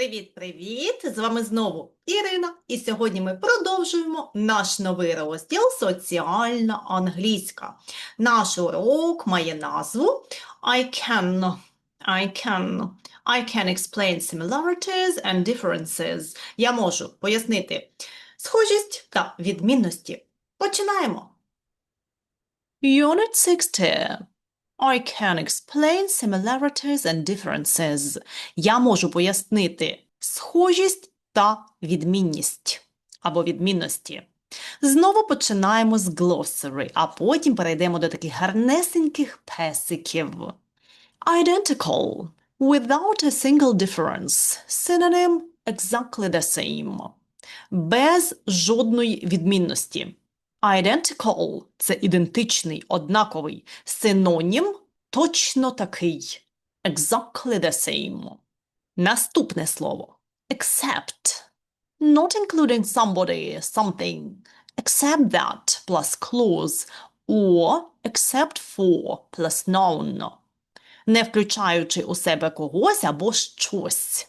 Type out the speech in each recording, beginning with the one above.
Привіт-привіт! З вами знову Ірина. І сьогодні ми продовжуємо наш новий розділ Соціальна англійська. Наш урок має назву I can, I can, I can explain similarities and differences. Я можу пояснити схожість та відмінності. Починаємо. Unit 60. I can explain similarities and differences. Я можу пояснити схожість та відмінність або відмінності. Знову починаємо з glossary, а потім перейдемо до таких гарнесеньких песиків. Identical. Without a single difference. Synonym exactly the same. Без жодної відмінності. Identical – це ідентичний, однаковий. Синонім – точно такий. Exactly the same. Наступне слово. Except. Not including somebody, something. Except that plus clause. Or except for plus noun. Не включаючи у себе когось або щось.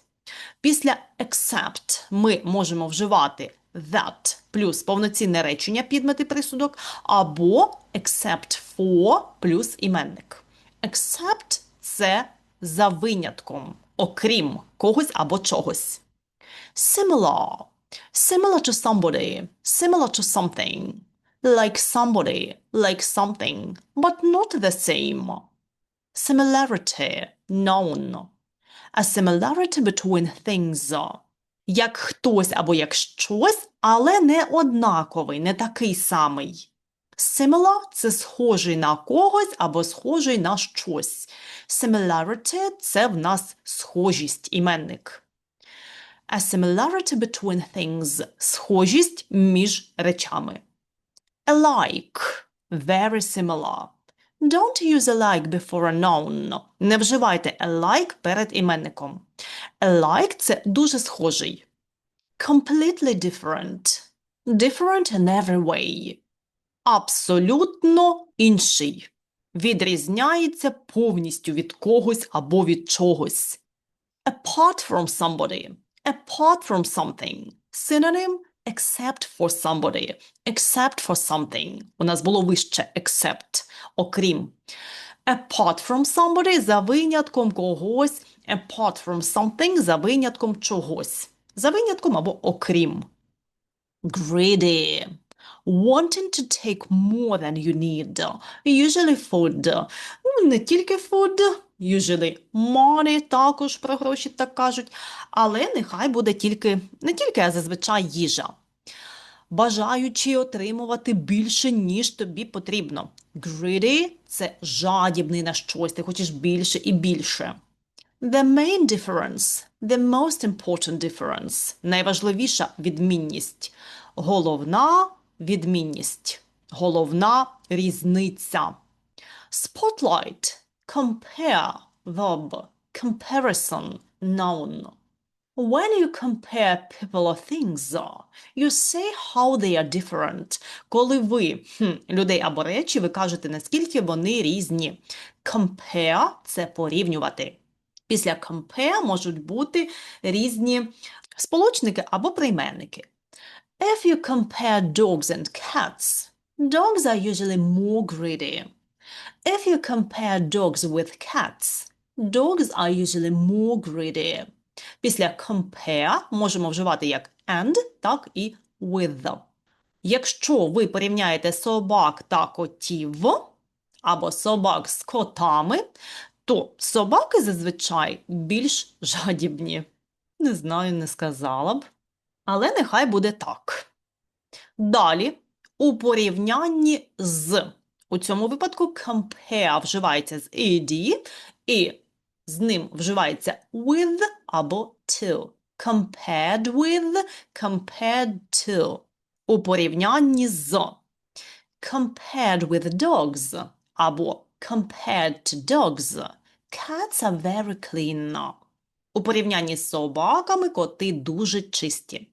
Після except ми можемо вживати that плюс повноцінне речення, підмети присудок, або except for плюс іменник. Except – це за винятком, окрім когось або чогось. Similar. Similar to somebody, similar to something. Like somebody, like something, but not the same. Similarity, noun. A similarity between things. Як хтось або як щось, але не однаковий, не такий самий. Similar – це схожий на когось або схожий на щось. Similarity – це в нас схожість, іменник. A similarity between things – схожість між речами. Alike – very similar. Don't use alike before a noun. Не вживайте alike перед іменником. Alike – це дуже схожий. Completely different. Different in every way. Абсолютно інший. Відрізняється повністю від когось або від чогось. Apart from somebody. Apart from something. Synonym except for somebody. Except for something. У нас було вище except. Окрім. Apart from somebody за винятком когось. Apart from something за винятком чогось. За винятком або окрім. Greedy. Wanting to take more than you need. Usually food. Ну, не тільки food. Usually money, також про гроші так кажуть. Але нехай буде тільки, не тільки, а зазвичай їжа. Бажаючи отримувати більше, ніж тобі потрібно. Greedy – це жадібний на щось, ти хочеш більше і більше. The main difference, the most important difference, найважливіша відмінність, головна відмінність, головна різниця. Spotlight, compare, verb, comparison, noun. When you compare people or things, you say how they are different. Коли ви хм, людей або речі, ви кажете, наскільки вони різні. Compare – це порівнювати. Після compare можуть бути різні сполучники або прийменники. If you compare dogs and cats, dogs are usually more greedy. If you compare dogs with cats, dogs are usually more greedy. Після compare можемо вживати як and, так і with. Якщо ви порівняєте собак та котів, або собак з котами, то собаки зазвичай більш жадібні. Не знаю, не сказала б. Але нехай буде так. Далі, у порівнянні з. У цьому випадку compare вживається з ed, і з ним вживається with або to. Compared with, compared to. У порівнянні з. Compared with dogs або compared to dogs. Cats are very clean. У порівнянні з собаками коти дуже чисті.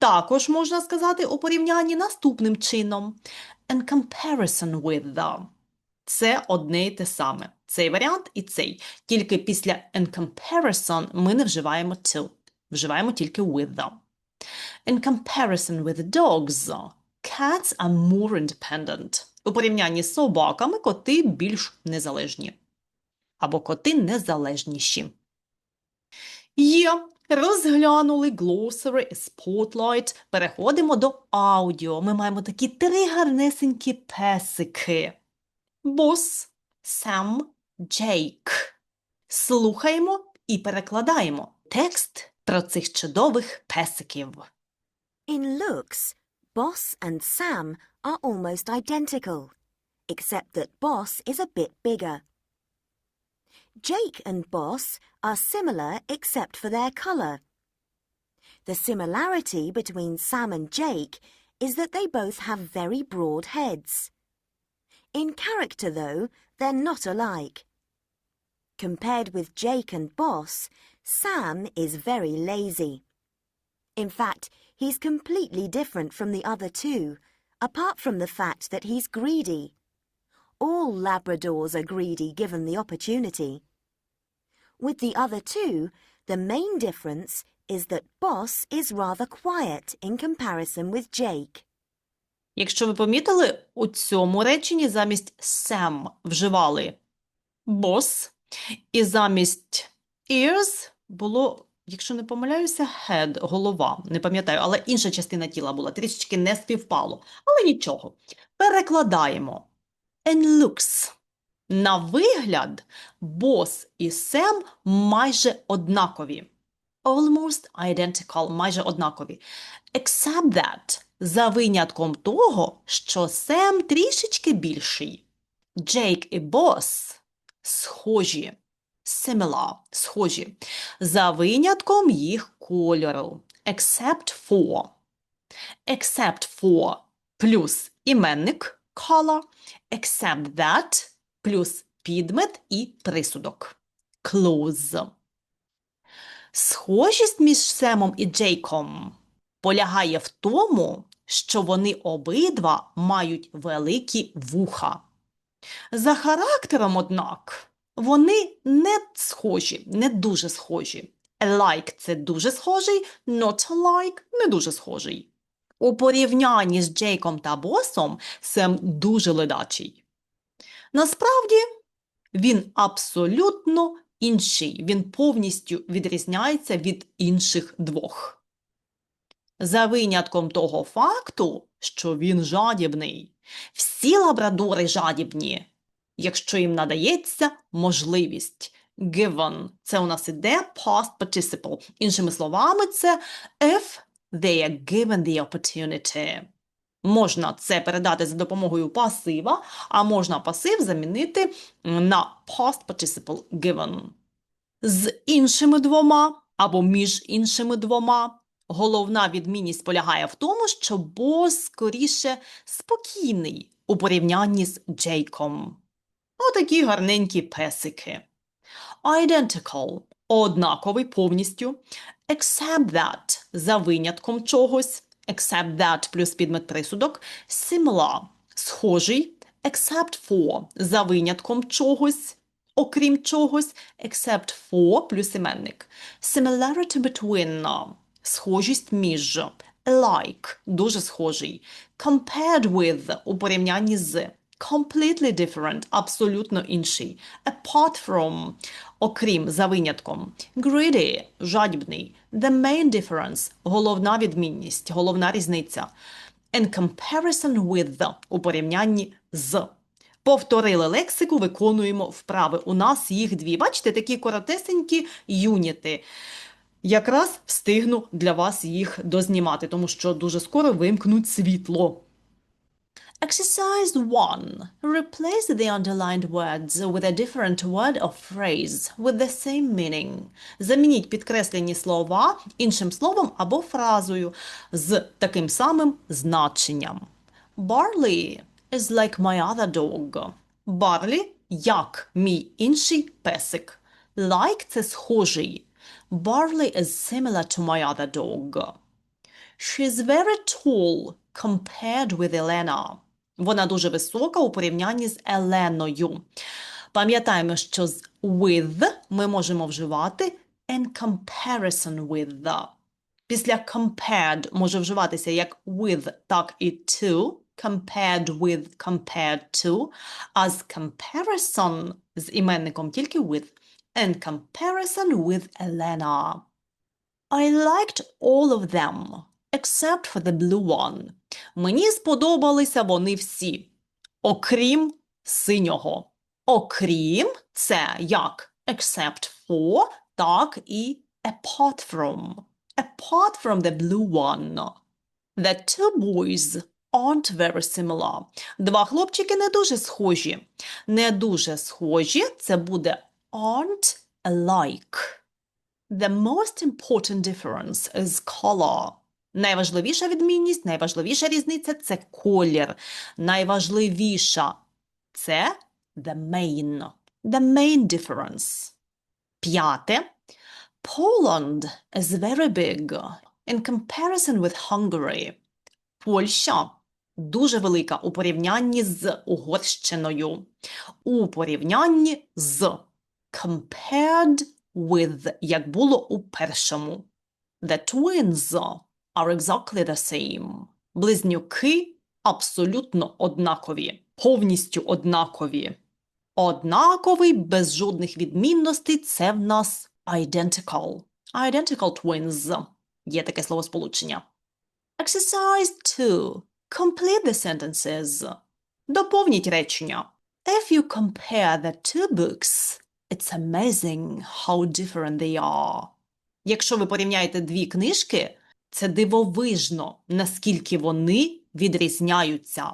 Також можна сказати у порівнянні наступним чином. In comparison with them. Це одне й те саме. Цей варіант і цей. Тільки після in comparison ми не вживаємо to. Вживаємо тільки with. In comparison with dogs, cats are more independent. У порівнянні з собаками коти більш незалежні. Або коти незалежніші. Є. Розглянули glossary spotlight. Переходимо до аудіо. Ми маємо такі три гарнесенькі песики. Бос, Сем, Джейк. Слухаємо і перекладаємо текст про цих чудових песиків. In looks, Boss and Sam are almost identical, except that Boss is a bit bigger. Jake and Boss are similar except for their colour. The similarity between Sam and Jake is that they both have very broad heads. In character, though, they're not alike. Compared with Jake and Boss, Sam is very lazy. In fact, he's completely different from the other two, apart from the fact that he's greedy. All Labradors are greedy given the opportunity. With the other two, the main difference is that Boss is rather quiet in comparison with Jake. Якщо ви помітили, у цьому реченні замість Sam вживали boss, і замість ears було, якщо не помиляюся, head, голова. Не пам'ятаю, але інша частина тіла була, трішечки не співпало. Але нічого. Перекладаємо. And looks. На вигляд, бос і Сем майже однакові. Almost identical, майже однакові. Except that, за винятком того, що Сем трішечки більший. Джейк і Бос схожі. Similar, схожі. За винятком їх кольору. Except for. Except for плюс іменник color. Except that плюс підмет і присудок. Close. Схожість між Семом і Джейком полягає в тому, що вони обидва мають великі вуха. За характером, однак, вони не схожі, не дуже схожі. Alike – це дуже схожий, not alike – не дуже схожий. У порівнянні з Джейком та Босом Сем дуже ледачий. Насправді, він абсолютно інший, він повністю відрізняється від інших двох. За винятком того факту, що він жадібний. Всі лабрадори жадібні, якщо їм надається можливість. Given – це у нас іде past participle. Іншими словами, це if they are given the opportunity. Можна це передати за допомогою пасива, а можна пасив замінити на past participle given. З іншими двома або між іншими двома головна відмінність полягає в тому, що бос скоріше спокійний у порівнянні з Джейком. Отакі гарненькі песики. Identical – однаковий повністю. Except that – за винятком чогось. Except that плюс підмет присудок. Similar – схожий. Except for – за винятком чогось. Окрім чогось. Except for плюс іменник. Similarity between – схожість між. Like – дуже схожий. Compared with – у порівнянні з. Completely different – абсолютно інший. Apart from – окрім, за винятком. Greedy – жадібний. The main difference – головна відмінність, головна різниця. In comparison with the – у порівнянні з. Повторили лексику, виконуємо вправи. У нас їх дві. Бачите, такі коротесенькі юніти. Якраз встигну для вас їх дознімати, тому що дуже скоро вимкнуть світло. Exercise 1. Replace the underlined words with a different word or phrase with the same meaning. Замініть підкреслені слова іншим словом або фразою з таким самим значенням. Barley is like my other dog. Barley – як мій інший песик. Like – це схожий. Barley is similar to my other dog. She's very tall compared with Elena. Вона дуже висока у порівнянні з Еленою. Пам'ятаємо, що з with ми можемо вживати in comparison with. Після compared може вживатися як with, так і to, compared with, compared to, а з comparison з іменником тільки with. In comparison with Elena. I liked all of them, except for the blue one. Мені сподобалися вони всі, окрім синього. Окрім це як except for, так і apart from. Apart from the blue one. The two boys aren't very similar. Два хлопчики не дуже схожі. Не дуже схожі це буде aren't alike. The most important difference is color. Найважливіша відмінність, найважливіша різниця це колір. Найважливіша це the main. The main difference. П'яте. Poland is very big in comparison with Hungary. Польща дуже велика у порівнянні з Угорщиною. У порівнянні з compared with, як було у першому. The twins are exactly the same. Близнюки абсолютно однакові, повністю однакові. Однаковий без жодних відмінностей це в нас identical. Identical twins. Є таке словосполучення. Exercise 2. Complete the sentences. Доповніть речення. If you compare the two books, it's amazing how different they are. Якщо ви порівняєте дві книжки, це дивовижно, наскільки вони відрізняються.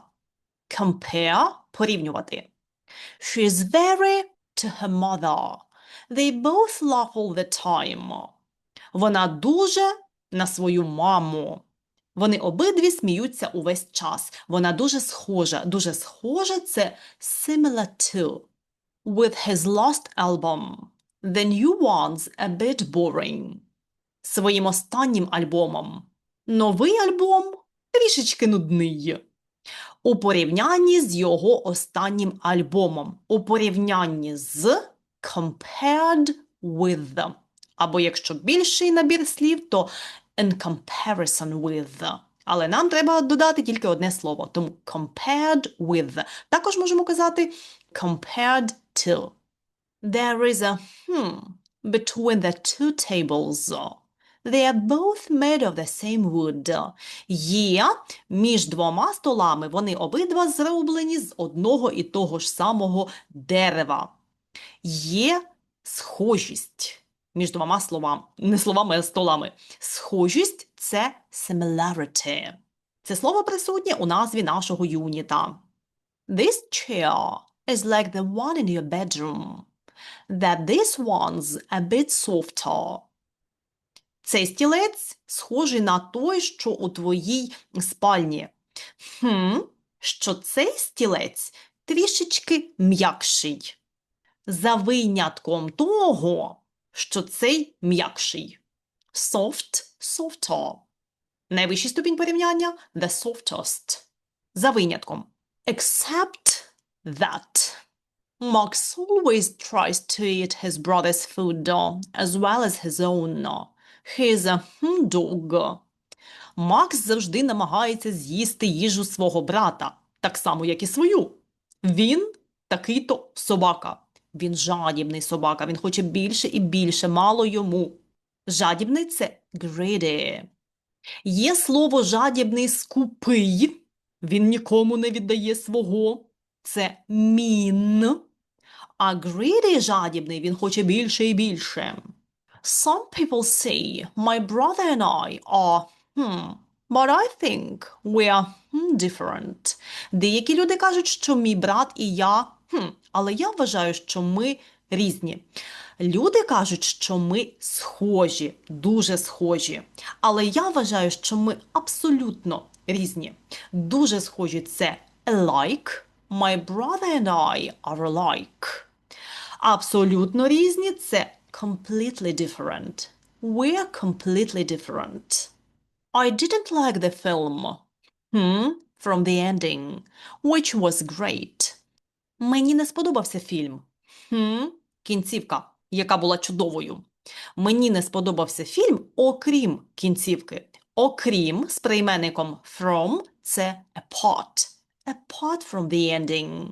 Compare – порівнювати. She is very to her mother. They both laugh all the time. Вона дуже на свою маму. Вони обидві сміються увесь час. Вона дуже схожа. Дуже схожа це similar to. With his last album. The new one's a bit boring. Своїм останнім альбомом. Новий альбом трішечки нудний. У порівнянні з його останнім альбомом. У порівнянні з compared with. Або якщо більший набір слів, то in comparison with. Але нам треба додати тільки одне слово, тому compared with. Також можемо казати compared to. There is a hmm between the two tables. They are both made of the same wood. Є між двома столами, вони обидва зроблені з одного і того ж самого дерева. Є схожість між двома словами, не словами, а столами. Схожість це similarity. Це слово присутнє у назві нашого юніта. This chair is like the one in your bedroom. That this one's a bit softer. Цей стілець схожий на той, що у твоїй спальні. Хм, що цей стілець трішечки м'якший. За винятком того, що цей м'якший. Soft, softer. Найвищий ступінь порівняння – the softest. За винятком. Except that. Max always tries to eat his brother's food as well as his own. A hmm. Макс завжди намагається з'їсти їжу свого брата, так само, як і свою. Він такий-то собака. Він жадібний собака, він хоче більше і більше, мало йому. Жадібний – це greedy. Є слово жадібний скупий, він нікому не віддає свого. Це mean. А greedy жадібний, він хоче більше і більше. Some people say my brother and I are hmm, but I think we are hmm, different. Деякі люди кажуть, що мій брат і я, хм, але я вважаю, що ми різні. Люди кажуть, що ми схожі, дуже схожі. Але я вважаю, що ми абсолютно різні. Дуже схожі це alike. My brother and I are alike. Абсолютно різні це completely different. We're completely different. I didn't like the film. Hmm, from the ending, which was great. Мені не сподобався фільм. Хм, кінцівка, яка була чудовою. Мені не сподобався фільм, окрім кінцівки. Окрім з прийменником from – це apart. Apart from the ending.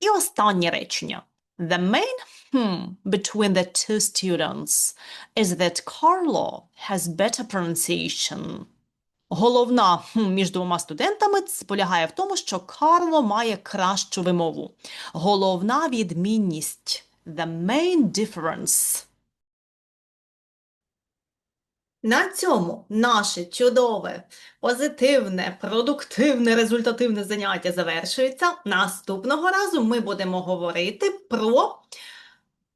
І останнє речення. The main hmm between the two students is that Carlo has better pronunciation. Головна хм між двома студентами полягає в тому, що Карло має кращу вимову. Головна відмінність. The main difference. На цьому наше чудове, позитивне, продуктивне, результативне заняття завершується. Наступного разу ми будемо говорити про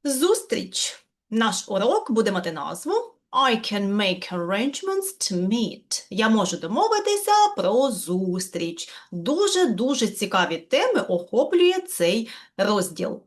зустріч. Наш урок буде мати назву I can make arrangements to meet. Я можу домовитися про зустріч. Дуже-дуже цікаві теми охоплює цей розділ.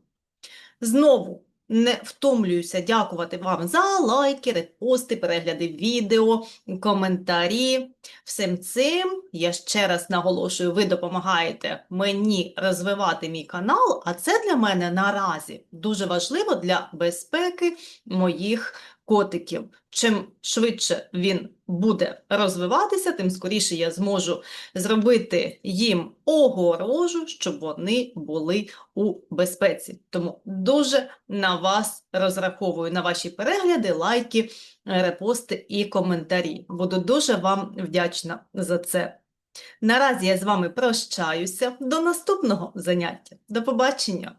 Знову не втомлююся дякувати вам за лайки, репости, перегляди відео, коментарі. Всім цим я ще раз наголошую, ви допомагаєте мені розвивати мій канал, а це для мене наразі дуже важливо для безпеки моїх котиків. Чим швидше він буде розвиватися, тим скоріше я зможу зробити їм огорожу, щоб вони були у безпеці. Тому дуже на вас розраховую, на ваші перегляди, лайки, репости і коментарі. Буду дуже вам вдячна за це. Наразі я з вами прощаюся. До наступного заняття. До побачення!